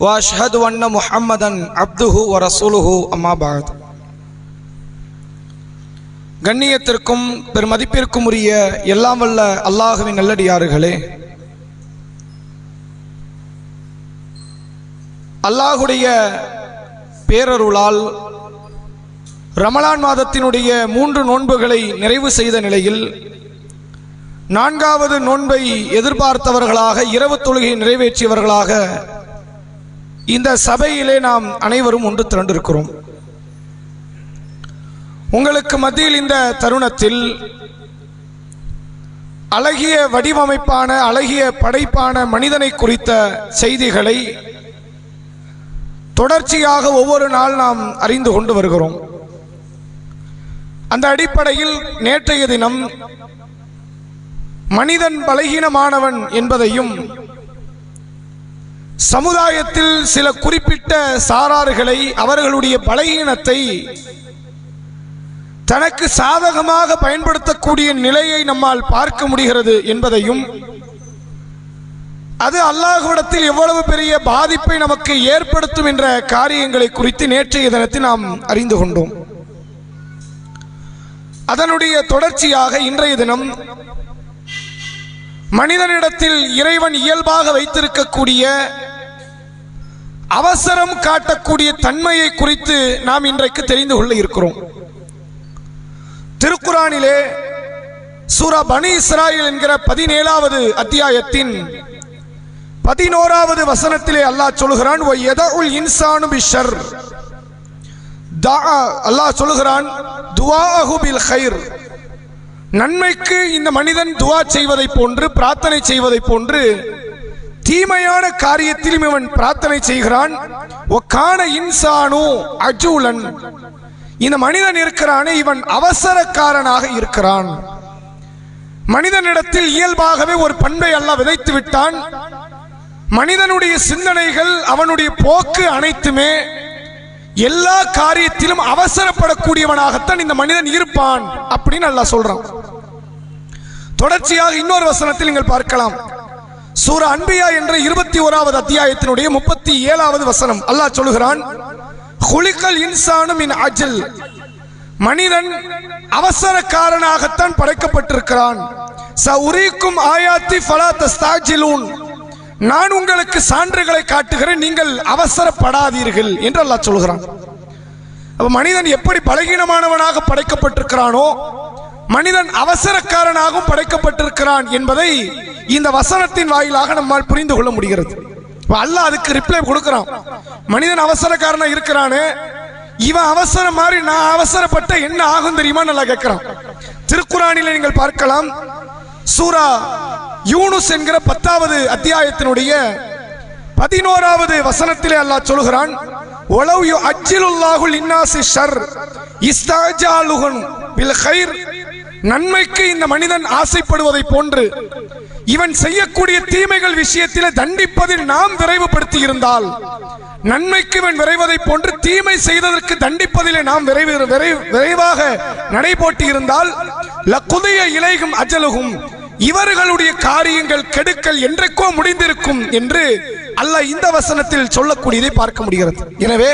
واشهد ان محمدا عبده ورسوله اما بعد கண்ணியத்திற்கும் பெருமதிப்பிற்கும் உரிய எல்லாம் வல்ல அல்லாஹுவின் நல்லடியார்களே அல்லாஹுடைய பேரருளால் ரமலான் மாதத்தினுடைய மூன்று நோன்புகளை நிறைவு செய்த நிலையில் நான்காவது நோன்பை எதிர்பார்த்தவர்களாக இரவு தொழுகை நிறைவேற்றியவர்களாக இந்த சபையிலே நாம் அனைவரும் ஒன்று திரண்டிருக்கிறோம். உங்களுக்கு மத்தியில் இந்த தருணத்தில் அழகிய வடிவமைப்பான அழகிய படைப்பான மனிதனை குறித்த செய்திகளை தொடர்ச்சியாக ஒவ்வொரு நாள் நாம் அறிந்து கொண்டு வருகிறோம். அந்த அடிப்படையில் நேற்றைய தினம் மனிதன் பலகீனமானவன் என்பதையும் சமுதாயத்தில் சில குறிப்பிட்ட சாரார்களை அவர்களுடைய பலகீனத்தை தனக்கு சாதகமாக பயன்படுத்தக்கூடிய நிலையை நம்மால் பார்க்க முடிகிறது என்பதையும் அது அல்லாஹுவிடத்தில் எவ்வளவு பெரிய பாதிப்பை நமக்கு ஏற்படுத்தும் என்ற காரியங்களை குறித்து நேற்றைய தினத்தில் நாம் அறிந்து கொண்டோம். அதனுடைய தொடர்ச்சியாக இன்றைய தினம் மனிதனிடத்தில் இறைவன் இயல்பாக வைத்திருக்கக்கூடிய அவசரம் காட்டக்கூடிய தன்மையை குறித்து நாம் இன்றைக்கு தெரிந்து கொள்ள இருக்கிறோம். திருக்குறானிலே சூரா பனி இஸ்ராயில் என்கிற பதினேழாவது அத்தியாயத்தின் பதினோராவது வசனத்திலே அல்லாஹ் சொல்கிறான் இன்சானு பிஷர். அல்லாஹ் சொல்கிறான் துவா ஹைர் நன்மைக்கு இந்த மனிதன் துவா செய்வதை போன்று பிரார்த்தனை செய்வதை போன்று தீமையான காரியத்திலும் இவன் பிரார்த்தனை செய்கிறான். ஒக்கான இன்சானு அஜூலன். இந்த மனிதன் இருக்கிறானே இவன் அவசரக்காரனாக இருக்கிறான். மனிதனிடத்தில் இயல்பாகவே ஒரு பண்பை அல்ல விதைத்து விட்டான். மனிதனுடைய சிந்தனைகள் அவனுடைய போக்கு அனைத்துமே எல்லா காரியத்திலும் அவசரப்படக்கூடியவனாகத்தான் இந்த மனிதன் இருப்பான் அப்படின்னு நல்லா சொல்றான். தொடர்ச்சியாக இன்னொரு வசனத்தில் நீங்கள் பார்க்கலாம். சூர அன்பியா என்ற இருபத்தி ஓராவது அத்தியாயத்தினுடைய முப்பத்தி ஏழாவது வசனம். அல்லாஹ் சொல்லுகிறான் குலிக்கல் இன்சானும் இன் அஜல். மனிதன் அவசரக்காரனாகத்தான் படைக்கப்பட்டிருக்கிறான். ச உரிக்கும் ஆயாத்தி ஃபலா தஸ்தாஜிலூன். நான் உங்களுக்கு சான்றுகளை காட்டுகிறேன் நீங்கள் அவசரப்படாதீர்கள் என்று அல்லாஹ் சொல்கிறான் அப்ப மனிதன் எப்படி பலகீனமானவனாக படைக்கப்பட்டிருக்கிறானோ மனிதன் அவசரக்காரனாகவும் படைக்கப்பட்டிருக்கிறான் என்பதை இந்த வசனத்தின் வாயிலாக நம்மால் புரிந்து கொள்ள முடிகிறது. அல்ல அல்லாஹ் அதுக்கு ரிப்ளை கொடுக்கிறான். மனிதன் அவசரக்காரனா இருக்கிறானே இவன் அவசரம் மாதிரி நான் அவசரப்பட்ட என்ன ஆகும் தெரியுமா நல்லா கேட்கிறான். திருக்குறானில நீங்கள் பார்க்கலாம். சூரா யூனுஸ் என்கிற பத்தாவது அத்தியாயத்தினுடைய பதினோராவது வசனத்திலே அல்லாஹ் சொல்கிறான் ஒலவ் யு அஜிலுல்லாஹுல் இன்னாசி ஷர் இஸ்தாஜாலுஹுன் பில் கைர் நன்மைக்கு இந்த மனிதன் ஆசைப்படுவதை போன்று இவன் செய்யக்கூடிய தீமைகள் விஷயத்திலே தண்டிப்பதில் நாம் விரைவுபடுத்தி இருந்தால் நன்மைக்கு இவன் விரைவதை போன்று தீமை செய்ததற்கு தண்டிப்பதிலே நாம் விரைவு விரைவாக நடைபோட்டி இருந்தால் லக்குதைய இலைகும் அஜலுகும் இவர்களுடைய காரியங்கள் கெடுக்கல் என்றைக்கோ முடிந்திருக்கும் என்று அல்லாஹ் இந்த வசனத்தில் சொல்லக்கூடியதை பார்க்க முடிகிறது. எனவே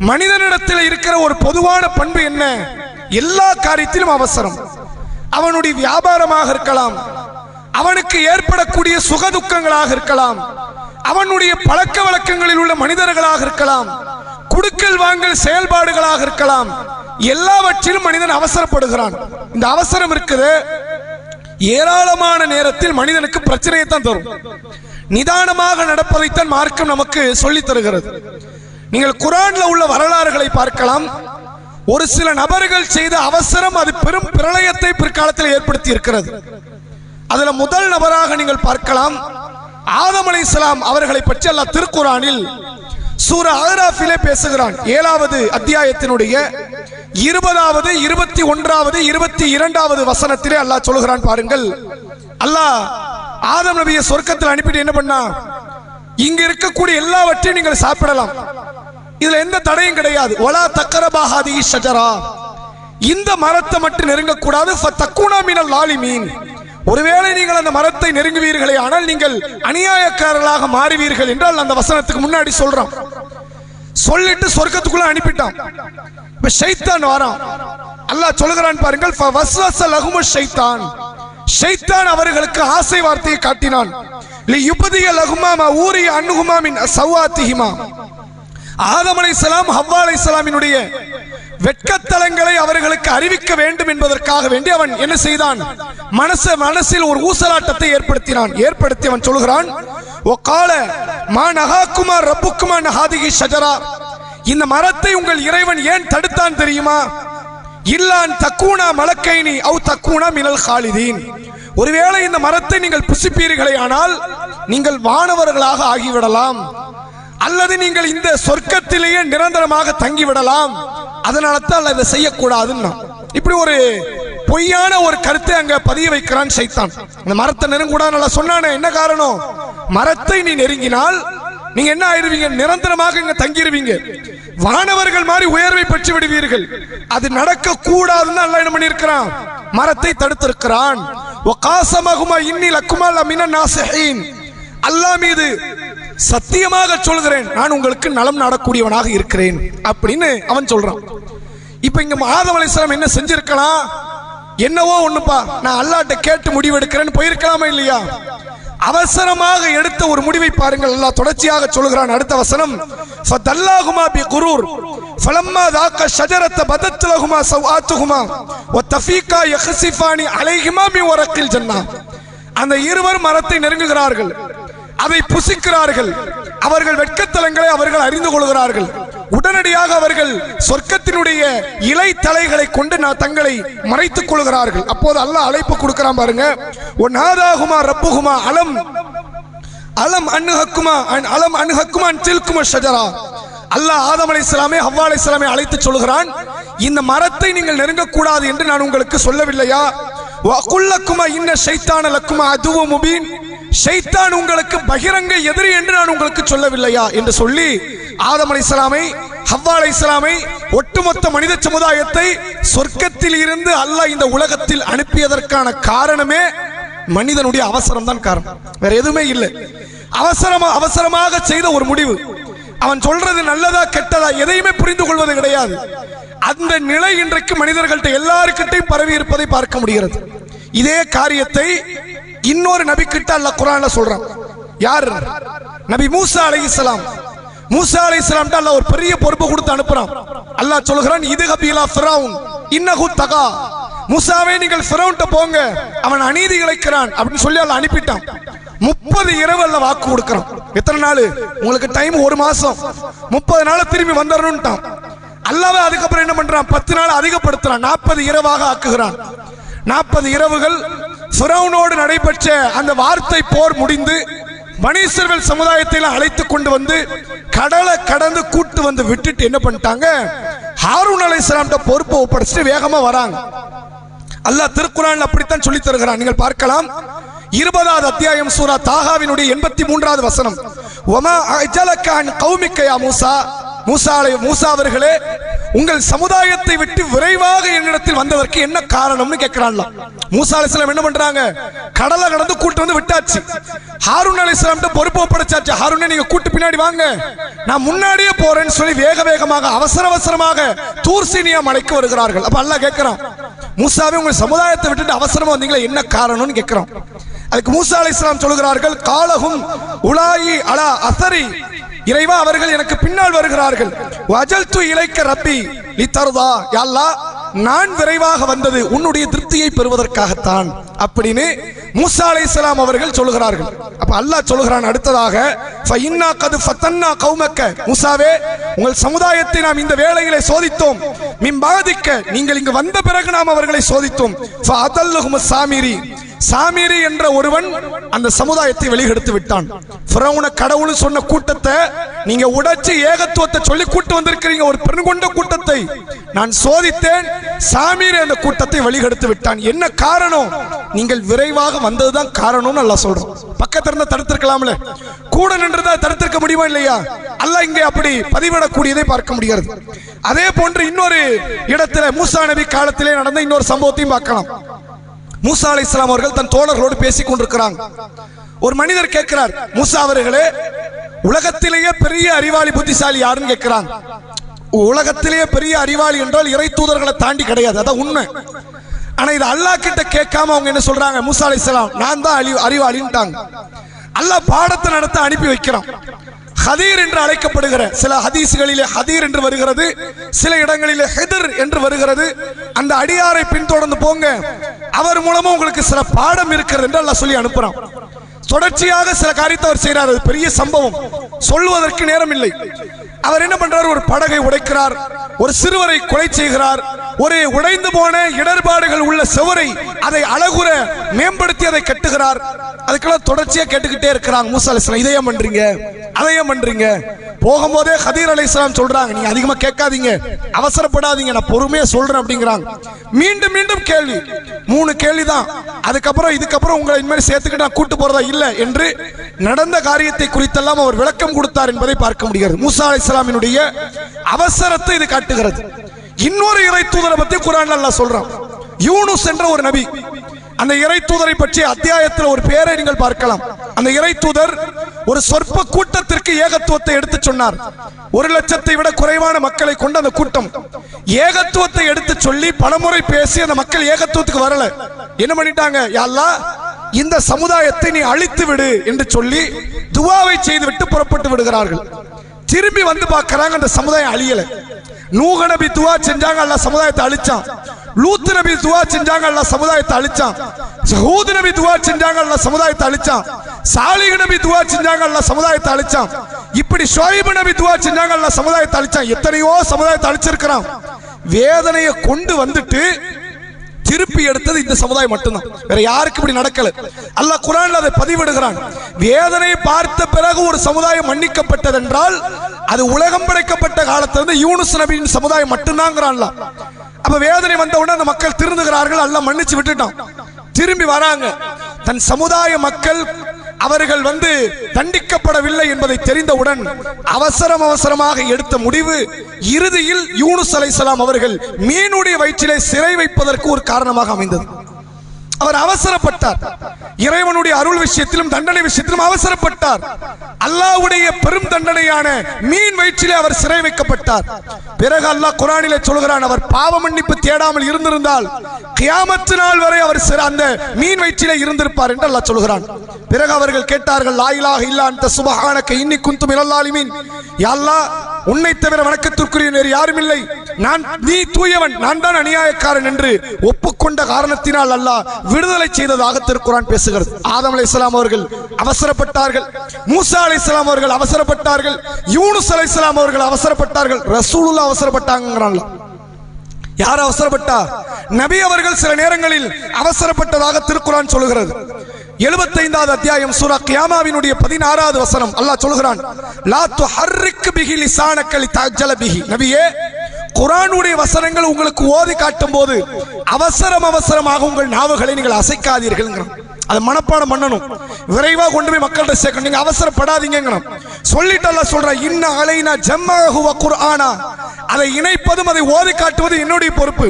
மனிதனிடத்தில் இருக்கிற ஒரு பொதுவான பண்பு என்ன? எல்லா காரியத்திலும் அவசரம். அவனுடைய வியாபாரமாக இருக்கலாம். அவனுக்கு ஏற்படக்கூடிய சுகதுக்கங்களாக இருக்கலாம். அவனுடைய பழக்க வழக்கங்களில் உள்ள மனிதர்களாக இருக்கலாம். குடுக்கல் வாங்கல் செயல்பாடுகளாக இருக்கலாம். எல்லாவற்றிலும் மனிதன் அவசரப்படுகிறான். இந்த அவசரம் இருக்குது. ஏராளமான நேரத்தில் மனிதனுக்கு பிரச்சனையை தான் தரும். நிதானமாக நடப்பதைத்தான் மார்க்கம் நமக்கு சொல்லித் தருகிறது. நீங்கள் குரான்ல உள்ள வரலாறுகளை பார்க்கலாம். ஒரு சில நபர்கள் செய்த அவசரம் அது பெரும் பிரளயத்தை பிற்காலத்தில் ஏற்படுத்தி இருக்கிறது. அதுல முதல் நபராக நீங்கள் பார்க்கலாம். ஆதம் அலைஹிஸ்ஸலாம் அவர்களை பற்றி அல்லாஹ் திருக்குறானில் சூர ஆராஃபிலே பேசுகிறான். ஏழாவது அத்தியாயத்தினுடைய இருபதாவது இருபத்தி ஒன்றாவது இருபத்தி இரண்டாவது வசனத்திலே அல்லாஹ் சொல்கிறான் பாருங்கள். அல்லாஹ் ஆதம் நபியை சொர்க்கத்தில் அனுப்பிட்டு என்ன பண்ணா? இங்க இருக்கக்கூடிய எல்லாவற்றையும் நீங்கள் சாப்பிடலாம். இதுல எந்த தடையும் கிடையாது. ஒலா தக்கரபாகாதி ஷஜரா. இந்த மரத்தை மட்டும் நெருங்கக்கூடாது. தக்குனா மீனல் லாலிமீன். ஒருவேளை நீங்கள் அந்த மரத்தை நெருங்குவீர்களே ஆனால் நீங்கள் அநியாயக்காரர்களாக மாறுவீர்கள் என்றால் அந்த வசனத்துக்கு முன்னாடி சொல்றான். சொல்லிட்டு சொர்க்கத்துக்குள்ள அனுப்பிட்டான். இப்ப ஷைத்தான் வரான். அல்லாஹ் சொல்கிறான் பாருங்கள் வஸ்வச லகும ஷைத்தான். ஷைத்தான் அவர்களுக்கு ஆசை வார்த்தையை காட்டினான். லி யுபதிய லகுமா ஊரிய அன்னுகுமா மின் சவாத்திஹிமா. ஆதம் அலைசலாம் ஹவ்வா அலைசலாமினுடைய வெட்கத்தலங்களை அவர்களுக்கு அறிவிக்க வேண்டும் என்பதற்காக வேண்டி அவன் என்ன செய்தான்? மனச மனசில் ஒரு ஊசலாட்டத்தை ஏற்படுத்தினான். ஏற்படுத்தி அவன் சொல்கிறான் ஓ கால மா நகாக்குமா ரப்புக்குமா நஹாதிகி ஷஜரா? இந்த மரத்தை உங்கள் இறைவன் ஏன் தடுத்தான் தெரியுமா? இல்லான் தக்கூனா மலக்கைனி அவு தக்கூனா மினல் ஹாலிதீன். ஒருவேளை இந்த மரத்தை நீங்கள் புசிப்பீர்களே ஆனால் நீங்கள் வானவர்களாக ஆகிவிடலாம். அல்லது நீங்கள் இந்த சொர்க்கத்திலேயே நிரந்தரமாக தங்கிவிடலாம். அதனால தான் இதை செய்யக்கூடாதுன்னா. இப்படி ஒரு பொய்யான ஒரு கருத்தை அங்க பதிய வைக்கிறான் சைத்தான். இந்த மரத்தை நெருங்கக்கூடாது நல்லா சொன்னானே என்ன காரணம்? மரத்தை நீ நெருங்கினால் நீங்க என்ன ஆயிருவீங்க நிரந்தரமாக இங்க தங்கிடுவீங்க வானவர்கள் மாதிரி உயர்வை பெற்று விடுவீர்கள். அது நடக்க கூடாதுன்னு அல்ல என்ன பண்ணியிருக்கிறான்? மரத்தை தடுத்திருக்கிறான். காசமகுமா இன்னி லக்குமா அமின நாசிஹீன். அல்லாஹ் மீது சத்தியமாக சொல்கிறேன் நான் உங்களுக்கு நலம் நாடக்கூடியவனாக இருக்கிறேன் அப்படின்னு அவன் சொல்றான். இப்ப இங்க ஆதம் அலைஹிஸ்ஸலாம் என்ன செஞ்சிருக்கலாம் என்னவோ ஒண்ணுப்பா நான் அல்லாட்ட கேட்டு முடிவெடுக்கிறேன்னு போயிருக்கலாமா இல்லையா? அவசரமாக எடுத்த ஒரு முடிவை பாருங்கள் அல்லாஹ் தொடர்ச்சியாக சொல்கிறான் அடுத்த வசனம் ஃபதல்லாஹுமா பி குரூர் ஃபலம்மா தாக்க ஷஜரத்த பதத் லஹுமா சவ்ஆத்துஹுமா வ தஃபீகா யக்ஸிஃபானி அலைஹிமா மின் வரக்கில் ஜன்னா. அந்த இருவர் மரத்தை நெருங்குகிறார்கள். அதை புசிக்கிறார்கள். அவர்கள் வெட்கத்தலங்களை அவர்கள் அறிந்து கொள்கிறார்கள். உடனடியாக அவர்கள் சொர்க்கத்தினுடைய இலை தலைகளை கொண்டு நான் தங்களை மறைத்துக் கொள்கிறார்கள். அப்போது அல்லாஹ் அழைப்பு கொடுக்கிறான் பாருங்க. ஒன் நாதாகுமா ரப்புகுமா அலம்? அலம் அன்னுஹக்குமா அன் அலம் அன்னுஹக்குமா தில்குமா ஷஜரா? அல்லாஹ் ஆதம் அலைஹிஸ்ஸலாமே ஹவ்வா அலைஹிஸ்ஸலாமே அழைத்து சொல்கிறான் இந்த மரத்தை நீங்கள் நெருங்கக்கூடாது என்று நான் உங்களுக்கு சொல்லவில்லையா? வகுல்லக்குமா இன்ன ஷைத்தான லக்குமா அதுவும் முபீன். ஷைத்தான் உங்களுக்கு பகிரங்க எதிரி என்று நான் உங்களுக்கு சொல்லவில்லையா என்று சொல்லி ஆதம் அலைஹிஸ்ஸலாமை ஹவ்வா அலைஹிஸ்ஸலாமை ஒட்டுமொத்த மனித சமுதாயத்தை சொர்க்கத்தில் இருந்து அல்லாஹ் இந்த உலகத்தில் அனுப்பியதற்கான காரணமே மனிதனுடைய அவசரம் தான் காரணம். வேற எதுவுமே இல்லை. அவசரமா அவசரமாக செய்த ஒரு முடிவு. அவன் சொல்றது நல்லதா கெட்டதா எதையுமே புரிந்து கொள்வது கிடையாது. அந்த நிலை இன்றைக்கு மனிதர்கள்ட்ட எல்லாருக்கிட்டையும் பரவி இருப்பதை பார்க்க முடிகிறது. இதே காரியத்தை இன்னொரு நபி கிட்ட அல்ல குரான்ல சொல்றான். யார்? நபி மூசா அலைஹிஸ்ஸலாம் மூசா அலை இஸ்லாம் அல்ல ஒரு பெரிய பொறுப்பு கொடுத்து அனுப்புறான். அல்லாஹ் சொல்கிறான் இது கபீலா ஃபிரவுன் இன்னஹு தகா. மூசாவே நீங்கள் ஃபிரௌன்ட்ட போங்க அவன் அநீதி இழைக்கிறான் அப்படின்னு சொல்லி அல்ல அனுப்பிட்டான். முப்பது இரவு அல்ல வாக்கு கொடுக்குறான். எத்தனை நாள்? உங்களுக்கு டைம் ஒரு மாசம். முப்பது நாள் திரும்பி வந்துடணும்ட்டான் அல்லாவே அதுக்கப்புறம் என்ன பண்றான்? பத்து நாள் அதிகப்படுத்துறான். நாற்பது இரவாக ஆக்குகிறான். நாற்பது இரவுகள் ஃபிரௌனோடு நடைபெற்ற அந்த வார்த்தை போர் முடிந்து மனிதர்கள் சமுதாயத்தில் அழைத்து கொண்டு வந்து கடலை கடந்து கூட்டு வந்து விட்டுட்டு என்ன பண்ணிட்டாங்க? ஹாரூன் அலைஹிஸ்ஸலாம்ட்ட பொறுப்பை ஒப்படைச்சிட்டு வேகமா வராங்க. அல்லாஹ் திருக்குறான் அப்படித்தான் சொல்லி தருகிறான். நீங்கள் பார்க்கலாம். இருபதாவது அத்தியாயம் சூரா தாகாவினுடைய எண்பத்தி மூன்றாவது வசனம். ஒமா அஜலக்கான் கௌமிக்கையா மூசா? மூசாலை மூசா அவர்களே உங்கள் சமுதாயத்தை விட்டு விரைவாக என்னிடத்தில் வந்ததற்கு என்ன காரணம்னு கேட்கிறான்லாம். மூசா அலைஹிஸ்ஸலாம் என்ன பண்றாங்க? கடலை கடந்து கூட்டு வந்து விட்டாச்சு. ஹாரூன் அலிஸ்லாம் பொறுப்பு ஒப்படைச்சாச்சு. ஹாரூனே நீங்க கூட்டு பின்னாடி வாங்க. நான் முன்னாடியே போறேன்னு சொல்லி வேக வேகமாக அவசர அவசரமாக தூர்சீனியா மலைக்கு வருகிறார்கள். அப்ப அல்ல கேட்கிறான் மூசாவே உங்கள் சமுதாயத்தை விட்டுட்டு அவசரமா வந்தீங்களா? என்ன காரணம்னு கேட்கிறோம் அதுக்கு மூசா அலைஹிஸ்ஸலாம் சொல்கிறார்கள் காலகும் உலாயி அலா அசரி இறைவா அவர்கள் எனக்கு பின்னால் வருகிறார்கள். வஜல் து இலைக்க ரப்பி நீ தருதா யாழ்லா நான் விரைவாக வந்தது உன்னுடைய திருப்தியை பெறுவதற்காகத்தான் அப்படின்னு மூசா அலைஹிஸ்ஸலாம் அவர்கள் சொல்லுகிறார்கள். அப்ப அல்லாஹ் சொல்லுகிறான் அடுத்ததாக ஃபஇன்னா கது ஃபத்தன்னா கௌமக்க. மூசாவே உங்கள் சமுதாயத்தை நாம் இந்த வேளையிலே சோதித்தோம். மிம்பாதிக்க நீங்கள் இங்கு வந்த பிறகு நாம் அவர்களை சோதித்தோம். ஃபஅதல்லஹும் சாமிரி சாமீரி என்ற ஒருவன் அந்த சமுதாயத்தை வெளியெடுத்து விட்டான். ஃபிரௌன கடவுள் சொன்ன கூட்டத்தை நீங்க உடைச்சு ஏகத்துவத்தை சொல்லி கூட்டு வந்திருக்கிறீங்க ஒரு பெண் கொண்ட கூட்டத்தை. நான் சோதித்தேன் சாமீரி அந்த கூட்டத்தை வெளியெடுத்து விட்டான். என்ன காரணம்? நீங்கள் விரைவாக வந்ததுதான் காரணம்னு நல்லா சொல்றோம் பக்கத்துல இருந்தா தடுத்திருக்கலாம்ல. கூட நின்றதா தடுத்திருக்க முடியுமா இல்லையா? அல்ல இங்கே அப்படி பதிவிடக்கூடியதை பார்க்க முடியாது அதே போன்று இன்னொரு இடத்துல மூசா நபி காலத்திலே நடந்த இன்னொரு சம்பவத்தையும் பார்க்கலாம். மூசா அலை இஸ்லாம் அவர்கள் தன் தோழர்களோடு பேசிக் கொண்டிருக்கிறாங்க. ஒரு மனிதர் கேட்கிறார் மூசா அவர்களே உலகத்திலேயே பெரிய அறிவாளி புத்திசாலி யாருன்னு கேட்கிறாங்க. உலகத்திலேயே பெரிய அறிவாளி என்றால் இறை தூதர்களை தாண்டி கிடையாது அதான் உண்மை. ஆனா இது அல்லாஹ் கிட்ட கேட்காம அவங்க என்ன சொல்றாங்க மூசா அலை இஸ்லாம் நான் தான் அறிவாளின்ட்டாங்க. அல்லாஹ் பாடத்தை நடத்த அனுப்பி வைக்கிறான். ஹதீர் என்று அழைக்கப்படுகிற சில ஹதீஸ்களிலே ஹதீர் என்று வருகிறது சில இடங்களிலே ஹெதர் என்று வருகிறது. அந்த அடியாரை பின்தொடர்ந்து போங்க. அவர் மூலமும் உங்களுக்கு சில பாடம் இருக்கிறது என்று அல்லாஹ் சொல்லி அனுப்புறான். தொடர்ச்சியாக சில காரியத்தை அவர் செய்கிறார் அது பெரிய சம்பவம். சொல்வதற்கு நேரம் இல்லை அவர் என்ன பண்றார்? ஒரு படகை உடைக்கிறார். ஒரு சிறுவரை கொலை செய்கிறார். ஒரு உடைந்து போன இடர்பாடுகள் உள்ள சுவரை அதை அழகுற மேம்படுத்தி அதை கட்டுகிறார். அதுக்கெல்லாம் தொடர்ச்சியா கேட்டுக்கிட்டே இருக்கிறாங்க. மூசா அலிஸ்லாம் இதையும் பண்றீங்க? அதையும் பண்றீங்க? போகும்போதே ஹதீர் அலை சொல்றாங்க நீங்க அதிகமா கேட்காதீங்க. அவசரப்படாதீங்க. நான் பொறுமையா சொல்றேன் அப்படிங்கிறாங்க. மீண்டும் மீண்டும் கேள்வி. மூணு கேள்வி தான். அதுக்கப்புறம் இதுக்கப்புறம் உங்களை இனிமேல் சேர்த்துக்கிட்டு நான் கூட்டு போறதா இல்லை என்று நடந்த காரியத்தை குறித்தெல்லாம் அவர் விளக்கம் கொடுத்தார் என்பதை பார்க்க முடிகிறது. மூசா அலி இஸ்லாமினுடைய அவசரத்தை இது காட்டுகிறது. இன்னொரு இறை தூதரை பத்தி குரான் அல்லா சொல்றான். யூனுஸ் என்ற ஒரு நபி. அந்த இறை தூதரை பற்றிய அத்தியாயத்தில் ஒரு பேரை நீங்கள் பார்க்கலாம். அந்த இறை தூதர் ஒரு சொற்ப கூட்டத்திற்கு ஏகத்துவத்தை எடுத்து சொன்னார். ஒரு லட்சத்தை விட குறைவான மக்களை கொண்ட அந்த கூட்டம். ஏகத்துவத்தை எடுத்து சொல்லி பலமுறை பேசி அந்த மக்கள் ஏகத்துவத்துக்கு வரல. என்ன பண்ணிட்டாங்க? யாழ்லா இந்த சமுதாயத்தை நீ அழித்து விடு என்று சொல்லி துவாவை செய்துவிட்டு புறப்பட்டு விடுகிறார்கள். திரும்பி வந்து பார்க்கறாங்க அந்த சமுதாயம் அழியல. நூக நபி துவா செஞ்சாங்க அல்ல சமுதாயத்தை அழிச்சான். லூத் நபி துவா செஞ்சாங்க அல்ல சமுதாயத்தை அழிச்சான். சஹூத் நபி துவா செஞ்சாங்க அல்ல சமுதாயத்தை அழிச்சான். சாலிக நபி துவா செஞ்சாங்க அல்ல சமுதாயத்தை அழிச்சான். இப்படி ஷோயிப் நபி துவா செஞ்சாங்க அல்ல சமுதாயத்தை அழிச்சான். எத்தனையோ சமுதாயத்தை அழிச்சிருக்கிறான். வேதனையை கொண்டு வந்துட்டு திருப்பி எடுத்தது இந்த சமுதாயம் மட்டும்தான். வேற யாருக்கு இப்படி நடக்கல. அல்ல குரான் அதை பதிவிடுகிறான். வேதனை பார்த்த பிறகு ஒரு சமுதாயம் மன்னிக்கப்பட்டதென்றால் அது உலகம் படைக்கப்பட்ட காலத்திலிருந்து யூனுஸ் நபியின் சமுதாயம் மட்டும்தாங்கிறான்ல அப்ப வேதனை வந்த உடனே அந்த மக்கள் திருந்துகிறார்கள். அல்ல மன்னிச்சு விட்டுட்டான். திரும்பி வராங்க. தன் சமுதாய மக்கள் அவர்கள் வந்து தண்டிக்கப்படவில்லை என்பதை தெரிந்தவுடன் அவசரம் அவசரமாக எடுத்த முடிவு இறுதியில் யூனுஸ் அலைஹிஸ்ஸலாம் அவர்கள் மீனுடைய வயிற்றிலே சிறை வைப்பதற்கு ஒரு காரணமாக அமைந்தது. அவர் அவசரப்பட்டார். இறைவனுடைய அருள் விஷயத்திலும் தண்டனை விஷயத்திலும் அவசரப்பட்டார். அல்லாஹ்வுடைய பெரும் தண்டனையான மீன் வயிற்றிலே அவர் சிறை வைக்கப்பட்டார். பிறகு அல்லாஹ் குரானிலே சொல்கிறான் அவர் பாவ மன்னிப்பு தேடாமல் இருந்திருந்தால் கியாமத்து நாள் வரை அவர் அந்த மீன் வயிற்றிலே இருந்திருப்பார் என்று அல்லாஹ் சொல்கிறான். பிறகு அவர்கள் கேட்டார்கள் லாயிலாக இல்லா அந்த சுபஹானக்க இன்னி குந்தும் இலல்லாலிமீன் அல்லாஹ் உன்னை தவிர வணக்கத்திற்குரிய வேறு யாரும் இல்லை. நான் நீ தூயவன் நான் தான் அநியாயக்காரன் என்று ஒப்புக்கொண்ட காரணத்தினால் அல்லாஹ் விடுதலை செய்ததாக திருக்குறான் பேசுகிறது. ஆதம் அலைஹிஸ்ஸலாம் அவர்கள் அவசரப்பட்டார்கள். மூசா அலைஹிஸ்ஸலாம் அவர்கள் அவசரப்பட்டார்கள். யூனுஸ் அலைஹிஸ்ஸலாம் அவர்கள் அவசரப்பட்டார்கள். ரசூலுல்லா அவசரப்பட்டாங்கிறான்ல யார் அவசரப்பட்டா? நபி அவர்கள் சில நேரங்களில் அவசரப்பட்டதாக திருக்குறான் சொல்கிறது எழுபத்தைந்தாவது அத்தியாயம் சூரா கியாமாவினுடைய பதினாறாவது வசனம். அல்லாஹ் சொல்கிறான் லா துஹர்ரிக் பிஹி லிசானக லிதஅஜ்ஜல பிஹி. நபியே குரானுடைய வசனங்கள் உங்களுக்கு ஓதி காட்டும் போது அவசரம் அவசரமாக உங்கள் நாவுகளை நீங்கள் அசைக்காதீர்கள் அதை மனப்பாடம் பண்ணணும். விரைவா கொண்டு போய் மக்கள்கிட்ட சேர்க்கணும். நீங்க அவசரப்படாதீங்க சொல்லிட்டு அல்லாஹ் இன்ன அலைனா ஜம்மஹு வ குர்ஆனா. அதை இணைப்பதும் அதை ஓதி காட்டுவது என்னுடைய பொறுப்பு.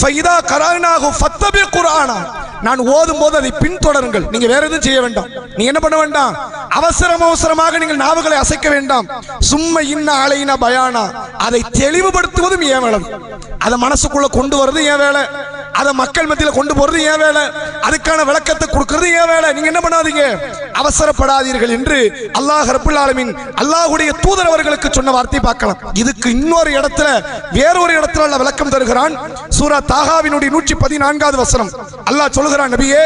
ஃபைதா கரானாகு ஃபத்தபி குர்ஆனா. நான் ஓதும் போது அதை பின்தொடருங்கள். நீங்க வேற எதுவும் செய்ய வேண்டாம். நீங்க என்ன பண்ண வேண்டாம்? அவசரம் அவசரமாக நீங்கள் நாவுகளை அசைக்க வேண்டாம். சும்மா இன்ன அலைனா பயானா. அதை தெளிவுபடுத்துவதும் ஏன் வேலை. அதை மனசுக்குள்ள கொண்டு வர்றது ஏன் வேலை. அதை மக்கள் மத்தியில் கொண்டு போறது ஏன் வேலை? அதுக்கான விளக்கத்தை கொடுக்கறது ஏன் வேலை? நீங்க என்ன பண்ணாதீங்க? அவசரப்படாதீர்கள் என்று அல்லாஹ் ரப்புல் ஆலமீன் அல்லாஹுடைய தூதரவர்களுக்கு சொன்ன வார்த்தை பார்க்கலாம். இதுக்கு இன்னொரு இடத்துல வேறொரு இடத்துல அல்ல விளக்கம் தருகிறான். சூரா தாகாவினுடைய நூற்றி பதினான்காவது வசனம். அல்லாஹ் சொல்கிறான் நபியே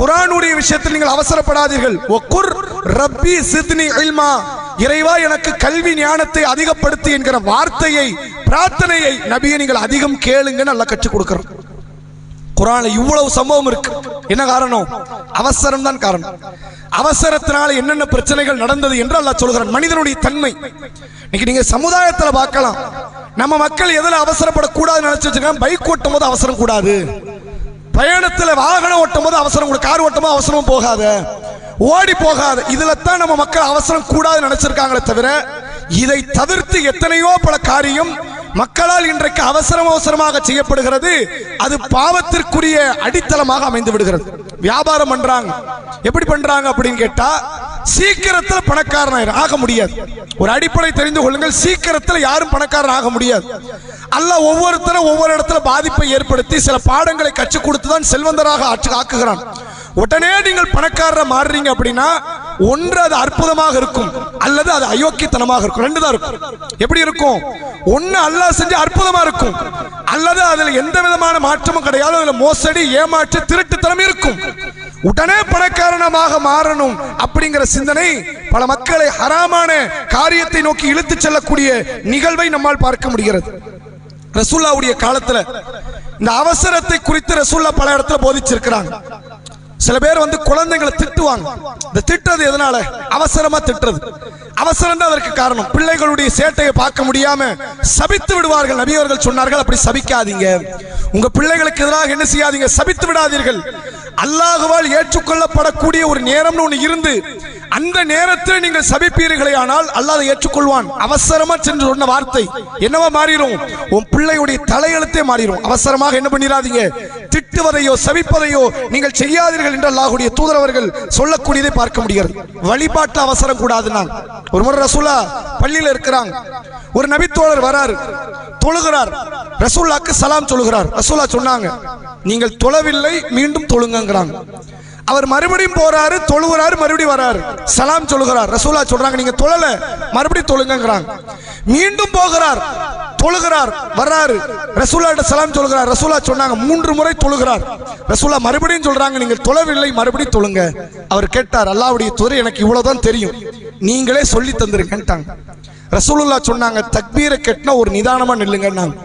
குரானுடைய விஷயத்தில் நீங்கள் அவசரப்படாதீர்கள். ஒக்குர் ரப்பி சித்னி இல்மா. இறைவா எனக்கு கல்வி ஞானத்தை அதிகப்படுத்தி என்கிற வார்த்தையை பிரார்த்தனையை நபியை நீங்கள் அதிகம் கேளுங்கன்னு நல்லா கற்றுக் கொடுக்கிறோம் குரான்ல இவ்வளவு சம்பவம் இருக்கு. என்ன காரணம்? அவசரம் தான் காரணம். அவசரத்தினால என்னென்ன பிரச்சனைகள் நடந்தது என்று அல்லா சொல்கிறான். மனிதனுடைய தன்மை. இன்னைக்கு நீங்க சமுதாயத்துல பார்க்கலாம். நம்ம மக்கள் எதுல அவசரப்படக்கூடாதுன்னு நினைச்சு வச்சுக்கோங்க பைக் ஓட்டும் போது அவசரம் கூடாது. பயணத்துல வாகனம் ஓட்டும் போது அவசரம் கூட கார் ஓட்டும் போது அவசரமும் போகாத. ஓடி போகாத. இதுல தான் நம்ம மக்கள் அவசரம் கூடாதுன்னு நினைச்சிருக்காங்களே தவிர இதை தவிர்த்து எத்தனையோ பல காரியம் மக்களால் இன்றைக்கு அவசரம் அவசரமாக செய்யப்படுகிறது. அது பாவத்திற்குரிய அடித்தளமாக அமைந்து விடுகிறது. வியாபாரம் பண்றாங்க. எப்படி பண்றாங்க அப்படின்னு கேட்டா சீக்கிரத்தில் பணக்காரன் ஆக முடியாது. ஒரு அடிப்படை தெரிந்து கொள்ளுங்கள். சீக்கிரத்தில் யாரும் பணக்காரன் ஆக முடியாது. அல்ல ஒவ்வொருத்தரும் ஒவ்வொரு இடத்துல பாதிப்பை ஏற்படுத்தி சில பாடங்களை கற்றுக் கொடுத்து தான் செல்வந்தராக ஆட்சி ஆக்குகிறான். உடனே நீங்கள் பணக்காரரை மாறுறீங்க அப்படின்னா ஒன்று அது அற்புதமாக இருக்கும் அல்லது அது அயோக்கியத்தனமாக இருக்கும். ரெண்டு தான் இருக்கும். எப்படி இருக்கும்? ஒன்று அல்லாஹ் செஞ்சு அற்புதமா இருக்கும் அல்லது அதுல எந்த விதமான மாற்றமும் கிடையாது. அதுல மோசடி ஏமாற்று திருட்டுத்தனம் இருக்கும். உடனே பணக்காரனமாக மாறணும் அப்படிங்கிற சிந்தனை பல மக்களை ஹராமான காரியத்தை நோக்கி இழுத்துச் செல்லக்கூடிய நிகழ்வை நம்மால் பார்க்க முடிகிறது. ரசூல்லாவுடைய காலத்துல இந்த அவசரத்தை குறித்து ரசூல்லா பல இடத்துல போதிச்சிருக்கிறாங்க. சில பேர் வந்து குழந்தைங்களை திட்டுவாங்க. இந்த திட்டுறது எதனால? அவசரமா திட்டுறது. அவசரம் தான் அதற்கு காரணம். பிள்ளைகளுடைய சேட்டையை பார்க்க முடியாம சபித்து விடுவார்கள். நபி அவர்கள் சொன்னார்கள் அப்படி சபிக்காதீங்க. உங்க பிள்ளைகளுக்கு எதிராக என்ன செய்யாதீங்க? சபித்து விடாதீர்கள். அல்லாஹுவால் ஏற்றுக்கொள்ளப்படக்கூடிய ஒரு நேரம்னு ஒன்று இருந்து அந்த நேரத்தில் நீங்கள் சபிப்பீர்களே ஆனால் அல்லாத ஏற்றுக்கொள்வான். அவசரமா சென்று சொன்ன வார்த்தை என்னவா மாறிடும் உன் பிள்ளையுடைய தலையெழுத்தே மாறிடும் அவசரமாக என்ன பண்ணிடாதீங்க திட்டுவதையோ சபிப்பதையோ நீங்கள் செய்யாதீர்கள் என்று அல்லாஹுடைய தூதரவர்கள் சொல்லக்கூடியதை பார்க்க முடியாது வழிபாட்டு அவசரம் கூடாதுன்னா. ஒரு முறை ரசூலா பள்ளியில இருக்கிறாங்க. ஒரு நபித்தோழர் வராரு தொழுகிறார். ரசூல்லாக்கு சலாம் சொல்லுகிறார். ரசூலா சொன்னாங்க நீங்கள் தொழவில்லை மீண்டும் தொழுங்கிறாங்க அவர் மறுபடியும் போறாரு தொழுகிறாரு மறுபடியும் வராரு. சலாம் சொல்லுகிறார். ரசூலா சொல்றாங்க நீங்க தொழல மறுபடியும் தொழுங்கிறாங்க மீண்டும் போகிறார் தொழுகிறார் வர்றாரு. ரசூலாட்ட சலாம் சொல்லுகிறார். ரசூலா சொன்னாங்க மூன்று முறை தொழுகிறார். ரசூலா மறுபடியும் சொல்றாங்க நீங்கள் தொழவில்லை மறுபடியும் தொழுங்க. அவர் கேட்டார் அல்லாவுடைய துறை எனக்கு இவ்வளவுதான் தெரியும். நீங்களே சொல்லி தந்திருக்கேன்ட்டாங்க ரசூலுல்லா சொன்னாங்க தக்பீரை கெட்டினா ஒரு நிதானமா நில்லுங்கன்னாங்க.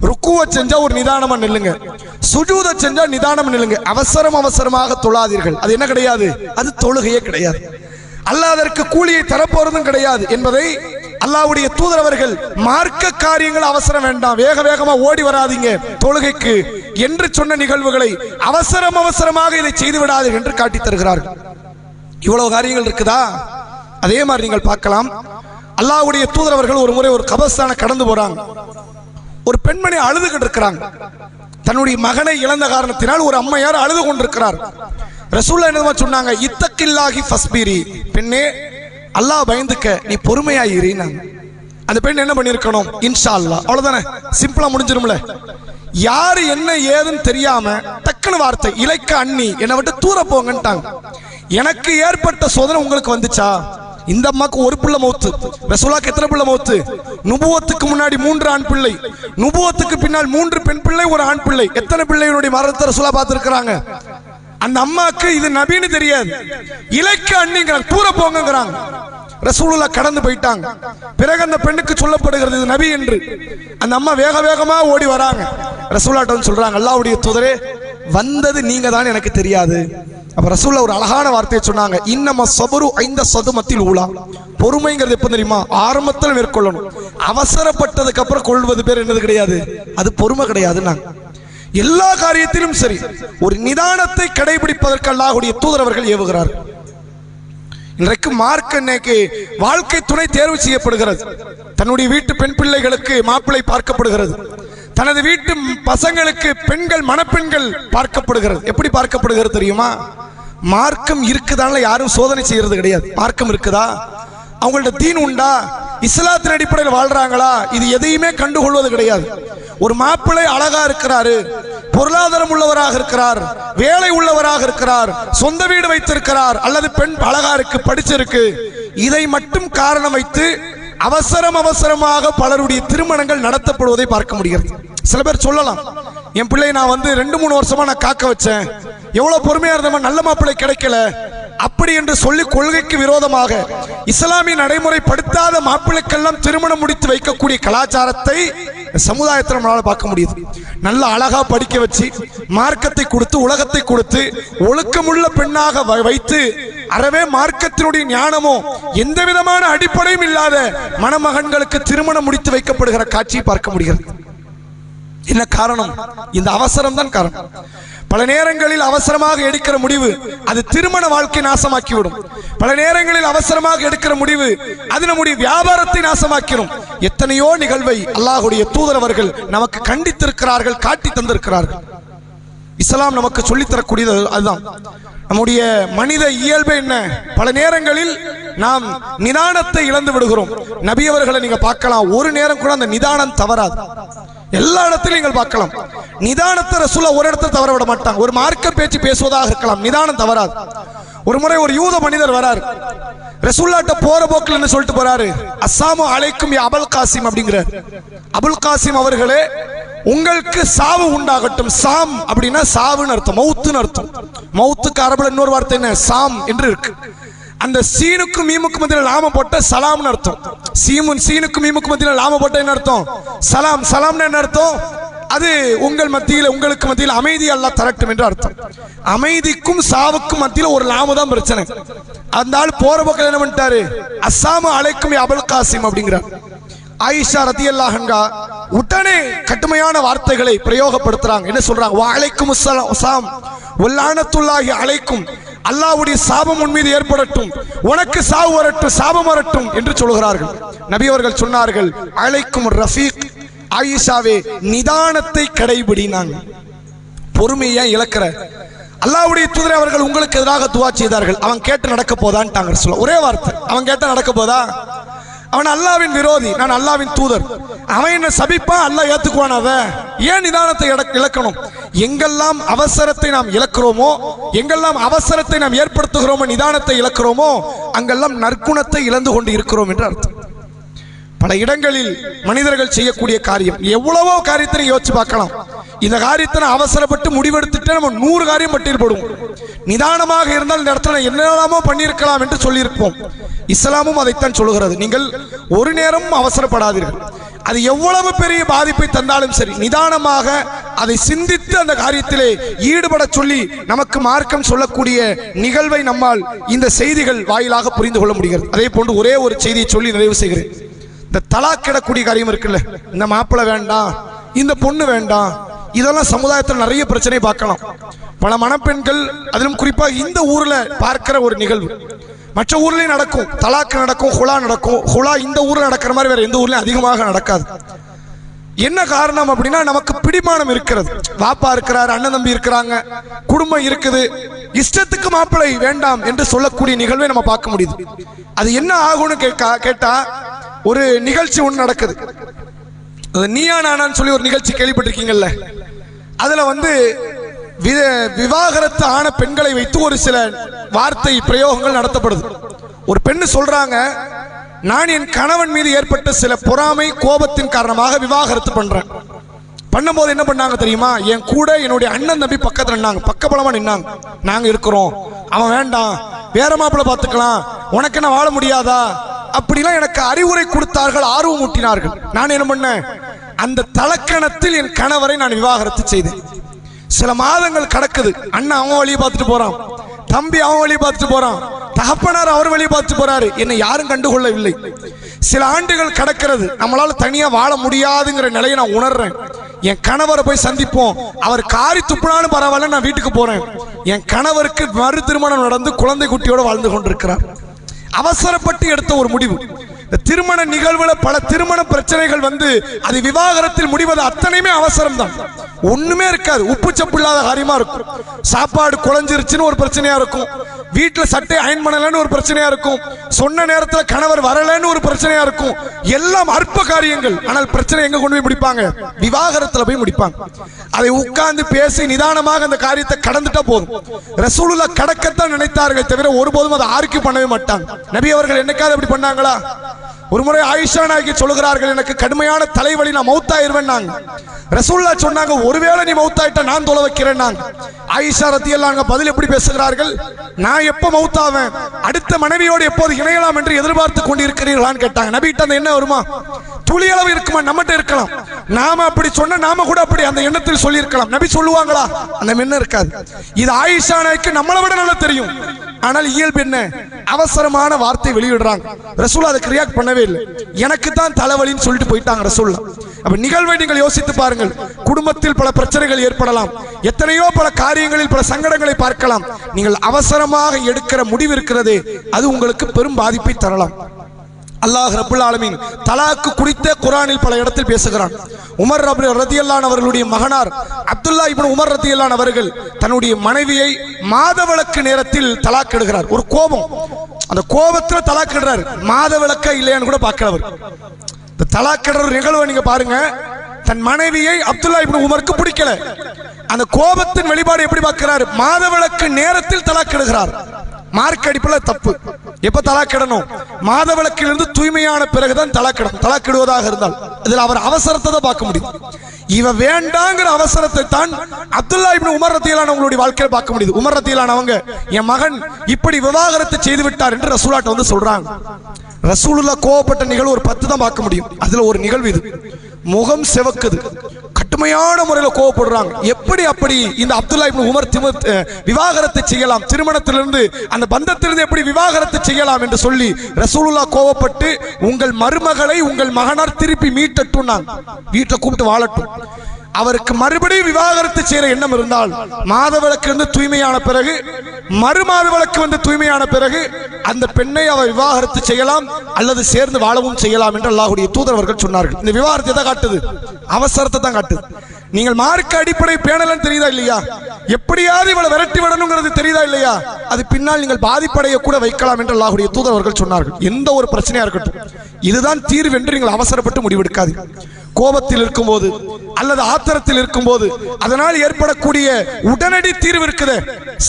ருக்குவ செஞ்சா ஒரு நிதானமா நில்லுங்க. சுஜூத செஞ்சா நிதானம் நில்லுங்க. அவசரம் அவசரமாக தொழாதீர்கள். அது என்ன கிடையாது? அது தொழுகையே கிடையாது. அல்லாஹ் அதற்கு கூலியை தரப்போறதும் கிடையாது என்பதை அல்லாஹ்வுடைய தூதரவர்கள் மார்க்க காரியங்கள் அவசரம் வேண்டாம். வேக வேகமா ஓடி வராதீங்க. தொழுகைக்கு என்று சொன்ன நிகழ்வுகளை அவசரம் அவசரமாக இதை செய்து விடாதீர்கள் என்று காட்டித் தருகிறார்கள். இவ்வளவு காரியங்கள் இருக்குதா? அதே மாதிரி நீங்கள் பார்க்கலாம். அல்லாஹ்வுடைய தூதரவர்கள் ஒரு முறை ஒரு கபஸ்தான கடந்து போறாங்க. ஒரு பெண்மணி அழுதுகிட்டு இருக்கிறாங்க தன்னுடைய மகனை இழந்த காரணத்தினால் ஒரு அம்மையார் அழுது கொண்டிருக்கிறார் ரசூல்லா என்னமா சொன்னாங்க? இத்தக்கில்லாகி ஃபஸ்பீரி. பெண்ணே அல்லாஹ் பயந்துக்க நீ பொறுமையாயிருந்தாங்க அந்த பெண் என்ன பண்ணிருக்கணும் இன்ஷா அல்லா அவ்வளவுதானே? சிம்பிளா முடிஞ்சிரும்ல. யாரு என்ன ஏதுன்னு தெரியாம டக்குனு வார்த்தை இலைக்க அண்ணி என்னை விட்டு தூர போங்கன்ட்டாங்க. எனக்கு ஏற்பட்ட சோதனை உங்களுக்கு வந்துச்சா? இந்த அம்மாக்கு ஒரு பிள்ளை மௌத்து ரசூலாக்கு எத்தனை பிள்ளை மௌத்து நுபுவத்துக்கு முன்னாடி மூன்று ஆண் பிள்ளை. நுபுவத்துக்கு பின்னால் மூன்று பெண் பிள்ளை ஒரு ஆண் பிள்ளை. எத்தனை பிள்ளைகளுடைய மரணத்தை ரசூலா பார்த்துருக்கிறாங்க? அந்த அம்மாக்கு இது நபின்னு தெரியாது. இலக்க அண்ணிங்கிறாங்க தூர போங்கிறாங்க ரசூலுல்லா கடந்து போயிட்டாங்க. பிறகு அந்த பெண்ணுக்கு சொல்லப்படுகிறது இது நபி என்று. அந்த அம்மா வேக வேகமா ஓடி வராங்க. ரசூலாட்டம் வந்து சொல்றாங்க அல்லாவுடைய தூதரே வந்தது நீங்க தான் எனக்கு தெரியாது. அப்ப ரசூல்லா ஒரு அழகான வார்த்தையை சொன்னாங்க இன்னம சபரு ஐந்த சதுமத்தில் ஊழா பொறுமைங்கிறது எப்ப தெரியுமா? ஆரம்பத்தில் மேற்கொள்ளணும். அவசரப்பட்டதுக்கு அப்புறம் கொள்வது பேர் என்னது கிடையாது? அது பொறுமை கிடையாது நாங்கள் எல்லா காரியத்திலும் சரி ஒரு நிதானத்தை கடைபிடிப்பதற்கு அல்லாஹுடைய தூதரவர்கள் ஏவுகிறார் இன்றைக்கு மார்க் இன்னைக்கு வாழ்க்கை துணை தேர்வு செய்யப்படுகிறது. தன்னுடைய வீட்டு பெண் பிள்ளைகளுக்கு மாப்பிள்ளை பார்க்கப்படுகிறது. தனது வீட்டு பசங்களுக்கு பெண்கள் மணப்பெண்கள் பார்க்கப்படுகிறது. எப்படி பார்க்கப்படுகிறது தெரியுமா? மார்க்கம் இருக்குதான யாரும் சோதனை செய்யறது கிடையாது. மார்க்கம் இருக்குதா? அவங்கள்ட்ட தீன் உண்டா? இஸ்லாத்தின் அடிப்படையில் வாழ்றாங்களா? இது எதையுமே கண்டுகொள்வது கிடையாது. ஒரு மாப்பிள்ளை அழகா இருக்கிறாரு பொருளாதாரம் உள்ளவராக இருக்கிறார் வேலை உள்ளவராக இருக்கிறார் சொந்த வீடு வைத்திருக்கிறார் அல்லது பெண் அழகா இருக்கு படிச்சிருக்கு. இதை மட்டும் காரணம் வைத்து அவசரம் அவசரமாக பலருடைய திருமணங்கள் நடத்தப்படுவதை பார்க்க முடிகிறது. சில பேர் சொல்லலாம் என் பிள்ளை நான் வந்து ரெண்டு மூணு வருஷமா நான் காக்க வச்சேன். எவ்வளவு பொறுமையா இருந்தவன் நல்ல மாப்பிள்ளை கிடைக்கல. அப்படி என்று சொல்லி கொள்கைக்கு விரோதமாக இஸ்லாமிய நடைமுறைப்படுத்தாத மாப்பிள்ளைக்கெல்லாம் திருமணம் முடித்து வைக்கக்கூடிய கலாச்சாரத்தை சமுதாயத்தில் நம்மளால பார்க்க முடியுது. நல்ல அழகா படிக்க வச்சு மார்க்கத்தை கொடுத்து உலகத்தை கொடுத்து ஒழுக்கமுள்ள பெண்ணாக வ- வைத்து அறவே மார்க்கத்தினுடைய ஞானமோ எந்த விதமான அடிப்படையும் இல்லாத மணமகன்களுக்கு திருமணம் முடித்து வைக்கப்படுகிற காட்சியை பார்க்க முடிகிறது. என்ன காரணம்? இந்த அவசரம் தான் காரணம். பல நேரங்களில் அவசரமாக எடுக்கிற முடிவு அது திருமண வாழ்க்கை நாசமாக்கிவிடும். பல நேரங்களில் அவசரமாக எடுக்கிற முடிவு அது நம்முடைய வியாபாரத்தை நாசமாக்கிறோம் எத்தனையோ நிகழ்வை அல்லாஹுடைய தூதரவர்கள் நமக்கு கண்டித்திருக்கிறார்கள் காட்டி தந்திருக்கிறார்கள். இஸ்லாம் நமக்கு சொல்லித் தரக்கூடியது அதுதான். நம்முடைய மனித இயல்பு என்ன? பல நேரங்களில் நாம் நிதானத்தை இழந்து விடுகிறோம். நபியவர்களை நீங்க பார்க்கலாம். ஒரு நேரம் கூட அந்த நிதானம் தவறாது. எல்லா இடத்திலும் நீங்கள் பார்க்கலாம். நிதானத்தை ரசூலா ஒரு இடத்துல தவற விட மாட்டாங்க ஒரு மார்க்க பேச்சு பேசுவதாக இருக்கலாம். நிதானம் தவறாது. ஒரு முறை ஒரு யூத மனிதர் வராரு. ரசூல்லாட்ட போற போக்கில் என்ன சொல்லிட்டு போறாரு. அஸ்ஸாமு அலைக்கும் அபுல் காசிம் அப்படிங்கிறார். அபுல் காசிம் அவர்களே உங்களுக்கு சாவு உண்டாகட்டும். சாம் அப்படின்னா சாவுன்னு அர்த்தம். மௌத்துன்னு அர்த்தம். மௌத்துக்கு அரபுல இன்னொரு வார்த்தை என்ன? சாம் என்று இருக்கு. அந்த சீனுக்கும் மீமுக்கும் மத்தியில் லாம போட்ட சலாம்னு அர்த்தம். சீமுன் சீனுக்கும் மீமுக்கும் மத்தியில் லாம போட்ட என்ன அர்த்தம்? சலாம் சலாம்னு என்ன அர்த்தம்? அது உங்கள் மத்தியில் உங்களுக்கு மத்தியில் அமைதி அல்லாஹ் தரட்டும் என்று அர்த்தம். அமைதிக்கும் சாவுக்கும் மத்தியில் ஒரு லாம தான் பிரச்சனை. அந்த ஆள் போற பக்கம் என்ன பண்ணிட்டாரு? அஸ்ஸாமு அழைக்கும் யா அபுல் காசிம் அப்படிங்கிறார். ஆயிஷா ரதியல்லாஹன்கா உடனே கடுமையான வார்த்தைகளை பிரயோகப்படுத்துறாங்க. என்ன சொல்றாங்க? வா சாம் உல்லானத்துல்லாஹி அழைக்கும் அல்லாவுடைய சாபம் உன் மீது ஏற்படட்டும். உனக்கு சாவு வரட்டும் சாபம் வரட்டும் என்று சொல்கிறார்கள். நபி அவர்கள் சொன்னார்கள் அழைக்கும் ரஃபீக். ஆயிஷாவே நிதானத்தை கடைபிடினாங்க. பொறுமையை இழக்கிற? அல்லாஹ்வுடைய தூதரை அவர்கள் உங்களுக்கு எதிராக துவா செய்தார்கள். அவன் கேட்டு நடக்க போதான்ட்டாங்க சொல்ல ஒரே வார்த்தை. அவன் கேட்டா நடக்க போதா அவன் அல்லாவின் விரோதி நான் அல்லாவின் தூதர். அவன் என்ன சபிப்பான் அல்லாஹ் ஏத்துக்குவான் அத ஏன் நிதானத்தை இழக்கணும்? எங்கெல்லாம் அவசரத்தை நாம் இழக்கிறோமோ எங்கெல்லாம் அவசரத்தை நாம் ஏற்படுத்துகிறோமோ நிதானத்தை இழக்கிறோமோ அங்கெல்லாம் நற்குணத்தை இழந்து கொண்டு இருக்கிறோம் என்று அர்த்தம். பல இடங்களில் மனிதர்கள் செய்யக்கூடிய காரியம். எவ்வளவோ காரியத்தை யோசிச்சு பார்க்கலாம். இந்த காரியத்தை அவசரப்பட்டு முடிவெடுத்துட்டு நம்ம நூறு காரியம் பட்டியல் போடுவோம். நிதானமாக இருந்தால் இந்த இடத்துல என்னெல்லாமோ பண்ணியிருக்கலாம் என்று சொல்லியிருப்போம். இஸ்லாமும் அதைத்தான் சொல்லுகிறது. நீங்கள் ஒரு நேரமும் அவசரப்படாதீர்கள். அது எவ்வளவு பெரிய பாதிப்பை தந்தாலும் சரி நிதானமாக அதை சிந்தித்து அந்த காரியத்திலே ஈடுபட சொல்லி நமக்கு மார்க்கம் சொல்லக்கூடிய நிகழ்வை நம்மால் இந்த செய்திகள் வாயிலாக புரிந்து கொள்ள முடிகிறது. அதே போன்று ஒரே ஒரு செய்தியை சொல்லி நிறைவு செய்கிறேன். இந்த தலாக்கிடக்கூடிய காரியம் இருக்குல்ல. இந்த மாப்பிள்ளை வேண்டாம் இந்த பொண்ணு வேண்டாம். இதெல்லாம் சமுதாயத்தில் நிறைய பிரச்சனை பார்க்கலாம். பல மணப்பெண்கள் அதிலும் குறிப்பாக இந்த ஊர்ல பார்க்கிற ஒரு நிகழ்வு. மற்ற ஊர்லயும் நடக்கும். தலாக்கு நடக்கும் ஹுலா நடக்கும். ஹுலா இந்த ஊர்ல நடக்கிற மாதிரி வேற எந்த ஊர்லையும் அதிகமாக நடக்காது. என்ன காரணம் அப்படின்னா நமக்கு பிடிமானம் இருக்கிறது. வாப்பா இருக்கிறார் அண்ணன் தம்பி இருக்கிறாங்க குடும்பம் இருக்குது. இஷ்டத்துக்கு மாப்பிள்ளை வேண்டாம் என்று சொல்லக்கூடிய நிகழ்வை நம்ம பார்க்க முடியுது. அது என்ன ஆகும்னு கேட்கா கேட்டா ஒரு நிகழ்ச்சி ஒன்று நடக்குது. அது நீயா நானான்னு சொல்லி ஒரு நிகழ்ச்சி கேள்விப்பட்டிருக்கீங்கல்ல. அதுல வந்து வி- விவாகரத்து ஆன பெண்களை வைத்து ஒரு சில வார்த்தை பிரயோகங்கள் நடத்தப்படுது. ஒரு பெண்ணு சொல்றாங்க நான் என் கணவன் மீது ஏற்பட்ட சில பொறாமை கோபத்தின் காரணமாக விவாகரத்து பண்றேன். பண்ணும்போது என்ன பண்ணாங்க தெரியுமா? என் கூட என்னுடைய அண்ணன் தம்பி பக்கத்துல நின்னாங்க. பக்கபலமா நின்னாங்க. நாங்க இருக்கிறோம். அவன் வேண்டாம். வேற மாப்பிள்ளை பார்த்துக்கலாம். உனக்கு என்ன வாழ முடியாதா? அப்படிலாம் எனக்கு அறிவுரை கொடுத்தார்கள் ஆர்வம் ஊட்டினார்கள். நான் என்ன பண்ணேன்? அந்த தலக்கணத்தில் என் கணவரை நான் விவாகரத்து செய்தேன். சில மாதங்கள் கடக்குது. அண்ணன் அவன் வழியை பார்த்துட்டு போறான். தம்பி அவன் வழியை பார்த்துட்டு போறான். தகப்பனார் அவர் வழியை பார்த்துட்டு போறாரு. என்னை யாரும் கண்டுகொள்ளவில்லை. சில ஆண்டுகள் கடக்கிறது. நம்மளால தனியா வாழ முடியாதுங்கிற நிலையை நான் உணர்றேன். என் கணவரை போய் சந்திப்போம். அவர் காரி துப்புனாலும் பரவாயில்ல நான் வீட்டுக்கு போறேன். என் கணவருக்கு மறு திருமணம் நடந்து குழந்தை குட்டியோட வாழ்ந்து கொண்டிருக்கிறார். அவசரப்பட்டு எடுத்த ஒரு முடிவு. இந்த திருமண நிகழ்வுல பல திருமண பிரச்சனைகள் வந்து அது விவாகரத்தில் முடிவது அத்தனையுமே அவசரம் தான் ஒண்ணுமே இருக்காது. உப்பு சப்பு இல்லாத காரியமா இருக்கும். சாப்பாடு குழஞ்சிருச்சுன்னு ஒரு பிரச்சனையா இருக்கும். வீட்டுல சட்டை அயன் பண்ணலன்னு ஒரு பிரச்சனையா இருக்கும். சொன்ன நேரத்துல கணவர் வரலன்னு ஒரு பிரச்சனையா இருக்கும். எல்லாம் அற்ப காரியங்கள். ஆனால் பிரச்சனை எங்க கொண்டு போய் முடிப்பாங்க? விவாகரத்துல போய் முடிப்பாங்க. அதை உட்கார்ந்து பேசி நிதானமாக அந்த காரியத்தை கடந்துட்டா போதும். ரசூலுல்லா கடக்கத்தான் நினைத்தார்கள் தவிர ஒருபோதும் அதை ஆர்க்கியூ பண்ணவே மாட்டாங்க. நபி அவர்கள் என்னைக்காவது அப்படி பண்ணாங்களா? ஒரு முறை ஆயிஷா நாயகி சொல்லுகிறார்கள் எனக்கு கடுமையான தலைவலி நான் மௌத்தாயிருவேன் நாங்க. ரசூல்லா சொன்னாங்க ஒருவேளை நீ மௌத்தாயிட்ட நான் தொலை வைக்கிறேன் நாங்க. ஆயிஷா ரத்தியல்லாங்க பதில் எப்படி பேசுகிறார்கள்? நான் எப்போ மௌத்தாவேன்? அடுத்த மனைவியோடு எப்போது இணையலாம் என்று எதிர்பார்த்து கொண்டிருக்கிறீர்களான்னு கேட்டாங்க. நபிகிட்ட அந்த என்ன வருமா? துளி அளவு இருக்குமா? நம்மகிட்ட இருக்கலாம். நாம அப்படி சொன்ன நாம கூட அப்படி அந்த எண்ணத்தில் சொல்லியிருக்கலாம். நபி சொல்லுவாங்களா? அந்த எண்ணம் இருக்காது. இது ஆயிஷா நாய்க்கு நம்மளை விட நல்லா தெரியும். ஆனால் இயல்பு என்ன? அவசரமான வார்த்தை வெளியிடுறாங்க. ரசூல் அதுக்கு ரியாக்ட் பண்ணவே இல்லை. எனக்கு தான் தலைவலின்னு சொல்லிட்டு போயிட்டாங்க ரசூல்லா. அப்ப நிகழ்வை நீங்கள் யோசித்து பாருங்கள். குடும்பத்தில் பல பிரச்சனைகள் ஏற்படலாம். எத்தனையோ பல காரியங்களில் பல சங்கடங்களை பார்க்கலாம். நீங்கள் அவசரமாக எடுக்கிற முடிவு இருக்கிறதே அது உங்களுக்கு பெரும் பாதிப்பை தரலாம். அல்லாஹ் ரபுல் ஆலமீன் தலாக்கு குறித்த குரானில் பல இடத்தில் பேசுகிறான். உமர் ரபு ரதியல்லான் அவர்களுடைய மகனார் அப்துல்லா இப்னு உமர் ரதியல்லான் அவர்கள் தன்னுடைய மனைவியை மாதவிளக்கு நேரத்தில் தலாக் எடுகிறார் ஒரு கோபம். அந்த கோபத்தில் தலாக் இடுறார் மாதவிளக்கா இல்லையான்னு கூட பார்க்கல அவர் இந்த தலாக்கிடுற நிகழ்வை நீங்க பாருங்க. தன் மனைவியை அப்துல்லா இப்னு உமருக்கு பிடிக்கல. அந்த கோபத்தின் வெளிப்பாடு எப்படி பார்க்கிறார்? மாதவிளக்கு நேரத்தில் தலாக்கிடுகிறார். மார்க் அடிப்பில் தப்பு. எப்ப தலாக்கிடணும்? மாதவிளக்கிலிருந்து தூய்மையான பிறகுதான் தலாக்கிடணும். தலாக்கிடுவதாக இருந்தால் இதில் அவர் அவசரத்தை தான் பார்க்க முடியும். இவ வேண்டாங்கிற அவசரத்தை தான் அப்துல்லா இப்னு உமர் உங்களுடைய வாழ்க்கையில் பார்க்க முடியுது. உமரத்தியலானவங்க என் மகன் இப்படி விவாகரத்தை செய்து விட்டார் என்று ரசூலாட்ட வந்து சொல்றாங்க. ரசூலுல்லா கோவப்பட்ட நிகழ்வு ஒரு பத்து தான் பார்க்க முடியும். அதுல ஒரு நிகழ்வு இது. முகம் செவக்குது. கடுமையான முறையில் கோவப்படுறாங்க. எப்படி அப்படி இந்த அப்துல்லா இப்னு உமர் திமு விவாகரத்தை விவாகரத்து செய்யலாம்? திருமணத்திலிருந்து அந்த பந்தத்திலிருந்து எப்படி விவாகரத்து செய்யலாம் என்று சொல்லி ரசூலுல்லா கோவப்பட்டு உங்கள் மருமகளை உங்கள் மகனார் திருப்பி மீட்டட்டும் நான் வீட்டை கூப்பிட்டு வாழட்டும். அவருக்கு மறுபடியும் விவாகரத்து செய்கிற எண்ணம் இருந்தால் மாதவிளக்கு வந்து தூய்மையான பிறகு மறுமாதவிளக்கு வந்து தூய்மையான பிறகு அந்த பெண்ணை அவர் விவாகரத்து செய்யலாம் அல்லது சேர்ந்து வாழவும் செய்யலாம் என்று அல்லாஹுடைய தூதரவர்கள் சொன்னார்கள். இந்த விவாகரத்தை தான் காட்டுது? அவசரத்தை தான் காட்டுது. நீங்கள் மார்க்க அடிப்படை பேணலன்னு தெரியுதா இல்லையா? எப்படியாவது இவளை விரட்டி விடணுங்கிறது தெரியுதா இல்லையா? அது பின்னால் நீங்கள் பாதிப்படைய கூட வைக்கலாம் என்று அல்லாஹுடைய தூதரவர்கள் சொன்னார்கள். எந்த ஒரு பிரச்சனையா இருக்கட்டும். இதுதான் தீர்வு என்று நீங்கள் அவசரப்பட்டு முடிவெடுக்காதீங்க கோபத்தில் இருக்கும்போது அல்லது ஆத்திரத்தில் இருக்கும்போது அதனால் ஏற்படக்கூடிய உடனடி தீர்வு இருக்குது.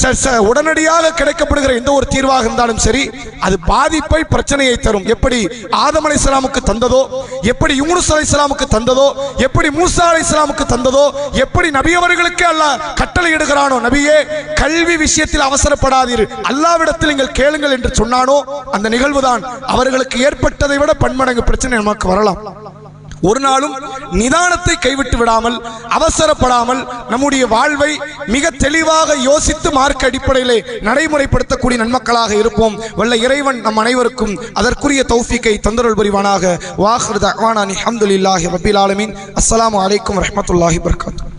ச- ச- உடனடியாக கிடைக்கப்படுகிற எந்த ஒரு தீர்வாக இருந்தாலும் சரி அது பாதிப்பை பிரச்சனையை தரும். எப்படி ஆதம் இஸ்லாமுக்கு தந்ததோ எப்படி யூனுஸ் அலைஹிஸ்ஸலாமுக்கு தந்ததோ எப்படி மூசா அலைஹிஸ்ஸலாமுக்கு தந்ததோ எப்படி நபி அவர்களுக்கே அல்லாஹ் கட்டளை இடுகிறானோ நபியே கல்வி விஷயத்தில் அவசரப்படாதீர். அல்லாவிடத்தில் நீங்கள் கேளுங்கள் என்று சொன்னானோ அந்த நிகழ்வுதான். அவர்களுக்கு ஏற்பட்டதை விட பன்மடங்கு பிரச்சனை நமக்கு வரலாம். ஒரு நாளும் நிதானத்தை கைவிட்டு விடாமல் அவசரப்படாமல் நம்முடைய வாழ்வை மிக தெளிவாக யோசித்து மார்க்க அடிப்படையிலே நடைமுறைப்படுத்தக்கூடிய நன்மக்களாக இருப்போம். வல்ல இறைவன் நம் அனைவருக்கும் அதற்குரிய தௌஃபிக்கை தந்தருள் புரிவானாக. வாஹர் தவானானி அஹமதுல்லாஹி ரபில் ஆலமின். அஸ்லாம் அலைக்கும் வரமத்துல்லாஹி வபரகாத்துஹு.